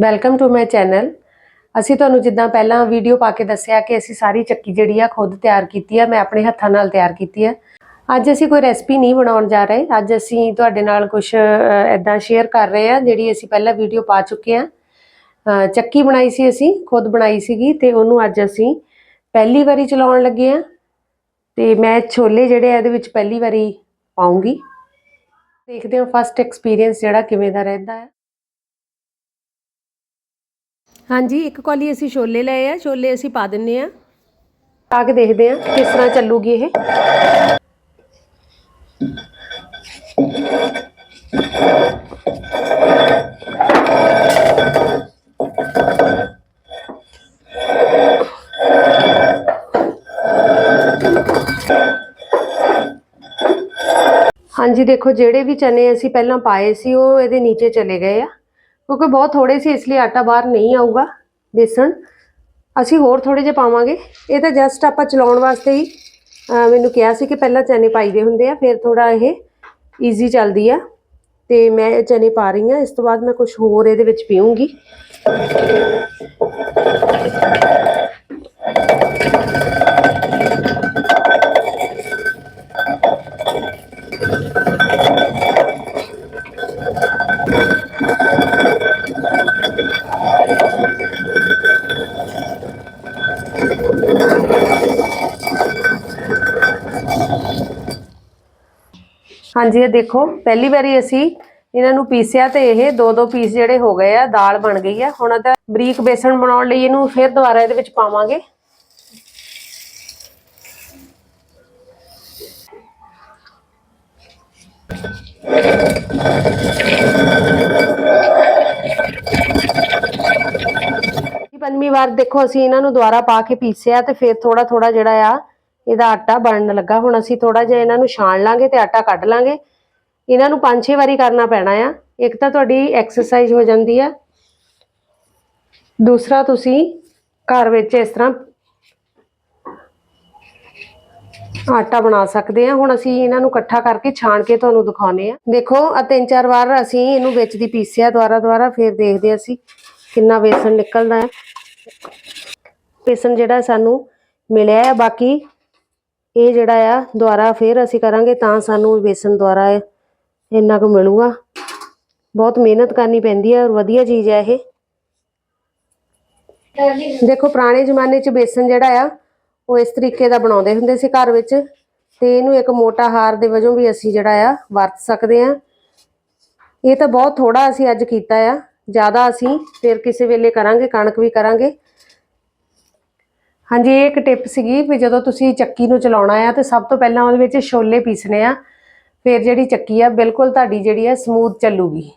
Welcome to my channel ਅਸੀਂ ਤੁਹਾਨੂੰ ਜਿੱਦਾਂ ਪਹਿਲਾਂ ਵੀਡੀਓ ਪਾ ਕੇ ਦੱਸਿਆ ਕਿ ਅਸੀਂ ਸਾਰੀ ਚੱਕੀ ਜਿਹੜੀ ਆ ਖੁਦ ਤਿਆਰ ਕੀਤੀ ਆ, ਮੈਂ ਆਪਣੇ ਹੱਥਾਂ ਨਾਲ ਤਿਆਰ ਕੀਤੀ ਆ। ਅੱਜ ਅਸੀਂ ਕੋਈ ਰੈਸਪੀ ਨਹੀਂ ਬਣਾਉਣ ਜਾ ਰਹੇ। ਅੱਜ ਅਸੀਂ ਤੁਹਾਡੇ ਨਾਲ ਕੁਝ ਐਦਾਂ ਸ਼ੇਅਰ ਕਰ ਰਹੇ ਆ, ਜਿਹੜੀ ਅਸੀਂ ਪਹਿਲਾਂ ਵੀਡੀਓ ਪਾ ਚੁੱਕੇ ਆ। ਚੱਕੀ ਬਣਾਈ ਸੀ ਅਸੀਂ, ਖੁਦ ਬਣਾਈ ਸੀਗੀ ਤੇ ਉਹਨੂੰ ਅੱਜ ਅਸੀਂ ਪਹਿਲੀ ਵਾਰੀ ਚਲਾਉਣ ਲੱਗੇ ਆ। ਤੇ ਮੈਂ ਛੋਲੇ ਜਿਹੜੇ ਆ, ਇਹਦੇ ਵਿੱਚ ਪਹਿਲੀ ਵਾਰੀ ਪਾਉਂਗੀ। ਦੇਖਦੇ ਹਾਂ ਫਸਟ ਐਕਸਪੀਰੀਅੰਸ ਜਿਹੜਾ ਕਿਵੇਂ ਦਾ ਰਹਿੰਦਾ ਹੈ। ਹਾਂਜੀ, ਇੱਕ ਕੌਲੀ ਅਸੀਂ ਛੋਲੇ ਲਏ ਆ, ਛੋਲੇ ਅਸੀਂ ਪਾ ਦਿੰਨੇ ਆ। ਪਾ ਕੇ ਦੇਖਦੇ ਆ ਕਿਸ ਤਰ੍ਹਾਂ ਚੱਲੂਗੀ ਇਹ। ਹਾਂਜੀ, ਦੇਖੋ, ਜਿਹੜੇ ਵੀ ਚਨੇ ਅਸੀਂ ਪਹਿਲਾਂ ਪਾਏ ਸੀ, ਉਹ ਇਹਦੇ ਨੀਚੇ ਚਲੇ ਗਏ ਆ। ਕਿਉਂਕਿ ਬਹੁਤ ਥੋੜੇ ਸੀ, ਇਸ ਲਈ ਆਟਾ ਬਾਹਰ ਨਹੀਂ ਆਊਗਾ, ਬੇਸਣ। ਅਸੀਂ ਹੋਰ ਥੋੜੇ ਜਿਹੇ ਪਾਵਾਂਗੇ। ਇਹ ਤਾਂ ਜਸਟ ਆਪਾਂ ਚਲਾਉਣ ਵਾਸਤੇ ਹੀ ਮੈਨੂੰ ਕਿਹਾ ਸੀ ਕਿ ਪਹਿਲਾਂ ਚਨੇ ਪਾਈਦੇ ਹੁੰਦੇ ਆ, ਫਿਰ ਥੋੜਾ ਇਹ ਈਜ਼ੀ ਚੱਲਦੀ ਆ। ਤੇ ਮੈਂ ਇਹ ਚਨੇ ਪਾ ਰਹੀ ਹਾਂ ਇਸ ਤੋਂ ਬਾਅਦ ਮੈਂ ਕੁਝ ਹੋਰ ਇਹਦੇ ਵਿੱਚ ਪੀਉਂਗੀ ਹਾਂਜੀ, ਇਹ ਦੇਖੋ, ਪਹਿਲੀ ਵਾਰੀ ਅਸੀਂ ਇਹਨਾਂ ਨੂੰ ਪੀਸਿਆ ਤੇ ਇਹ ਦੋ ਦੋ ਪੀਸ ਜਿਹੜੇ ਹੋ ਗਏ ਆ, ਦਾਲ ਬਣ ਗਈ ਆ। ਹੁਣ ਇਹਦਾ ਬਰੀਕ ਬੇਸਣ ਬਣਾਉਣ ਲਈ ਇਹਨੂੰ ਫਿਰ ਦੁਬਾਰਾ ਇਹਦੇ ਵਿੱਚ ਪਾਵਾਂਗੇ। ਪੰਜਵੀਂ ਵਾਰ ਦੇਖੋ, ਅਸੀਂ ਇਹਨਾਂ ਨੂੰ ਦੁਬਾਰਾ ਪਾ ਕੇ ਪੀਸਿਆ ਤੇ ਫਿਰ ਥੋੜਾ ਥੋੜਾ ਜਿਹੜਾ ਆ ਇਹਦਾ ਆਟਾ ਬਣਨ ਲੱਗਾ। ਹੁਣ ਅਸੀਂ ਥੋੜਾ ਜਿਹਾ ਇਹਨਾਂ ਨੂੰ ਛਾਣ ਲਾਂਗੇ ਤੇ ਆਟਾ ਕੱਢ ਲਾਂਗੇ। ਇਹਨਾਂ ਨੂੰ ਪੰਜ ਛੇ ਵਾਰੀ ਕਰਨਾ ਪੈਣਾ ਆ। ਇੱਕ ਤਾਂ ਤੁਹਾਡੀ ਐਕਸਰਸਾਈਜ਼ ਹੋ ਜਾਂਦੀ ਆ। ਦੂਸਰਾ ਤੁਸੀਂ ਘਰ ਵਿੱਚ ਇਸ ਤਰ੍ਹਾਂ ਆਟਾ ਬਣਾ ਸਕਦੇ ਆ। ਹੁਣ ਅਸੀਂ ਇਹਨਾਂ ਨੂੰ ਇਕੱਠਾ ਕਰਕੇ ਛਾਣ ਕੇ ਤੁਹਾਨੂੰ ਦਿਖਾਉਨੇ ਆ। ਦੇਖੋ ਆ ਤਿੰਨ ਚਾਰ ਵਾਰ ਅਸੀਂ ਇਹਨੂੰ ਵਿੱਚ ਦੀ ਪੀਸਿਆ ਦੁਆਰਾ ਦੁਆਰਾ ਫਿਰ ਦੇਖਦੇ ਹਾਂ ਅਸੀਂ ਕਿੰਨਾ ਵੇਸਣ ਨਿਕਲਦਾ ਹੈ ਵੇਸਣ ਜਿਹੜਾ ਸਾਨੂੰ ਮਿਲਿਆ ਹੈ ਬਾਕੀ ਇਹ ਜਿਹੜਾ ਆ ਦੁਆਰਾ ਫਿਰ ਅਸੀਂ ਕਰਾਂਗੇ, ਤਾਂ ਸਾਨੂੰ ਬੇਸਨ ਦੁਆਰਾ ਇੰਨਾ ਕੁ ਮਿਲੂਗਾ। ਬਹੁਤ ਮਿਹਨਤ ਕਰਨੀ ਪੈਂਦੀ ਹੈ ਔਰ ਵਧੀਆ ਚੀਜ਼ ਹੈ ਇਹ। ਦੇਖੋ, ਪੁਰਾਣੇ ਜ਼ਮਾਨੇ 'ਚ ਬੇਸਨ ਜਿਹੜਾ ਆ, ਉਹ ਇਸ ਤਰੀਕੇ ਦਾ ਬਣਾਉਂਦੇ ਹੁੰਦੇ ਸੀ ਘਰ ਵਿੱਚ। ਤੇ ਇਹਨੂੰ ਇੱਕ ਮੋਟਾ ਹਾਰ ਦੇ ਵਜੋਂ ਵੀ ਅਸੀਂ ਜਿਹੜਾ ਆ, ਵਰਤ ਸਕਦੇ ਆ। ਇਹ ਤਾਂ ਬਹੁਤ ਥੋੜਾ ਅਸੀਂ ਅੱਜ ਕੀਤਾ ਆ। ਜ਼ਿਆਦਾ ਅਸੀਂ ਫਿਰ ਕਿਸੇ ਵੇਲੇ ਕਰਾਂਗੇ, ਕਣਕ ਵੀ ਕਰਾਂਗੇ। ਹਾਂਜੀ, ਇਹ ਇੱਕ ਟਿਪ ਸੀਗੀ ਵੀ ਜਦੋਂ ਤੁਸੀਂ ਚੱਕੀ ਨੂੰ ਚਲਾਉਣਾ ਆ ਤੇ ਸਭ ਤੋਂ ਪਹਿਲਾਂ ਉਹਦੇ ਵਿੱਚ ਛੋਲੇ ਪੀਸਣੇ ਆ, ਫਿਰ ਜਿਹੜੀ ਚੱਕੀ ਆ, ਬਿਲਕੁਲ ਤੁਹਾਡੀ ਜਿਹੜੀ ਆ ਸਮੂਥ ਚੱਲੂਗੀ।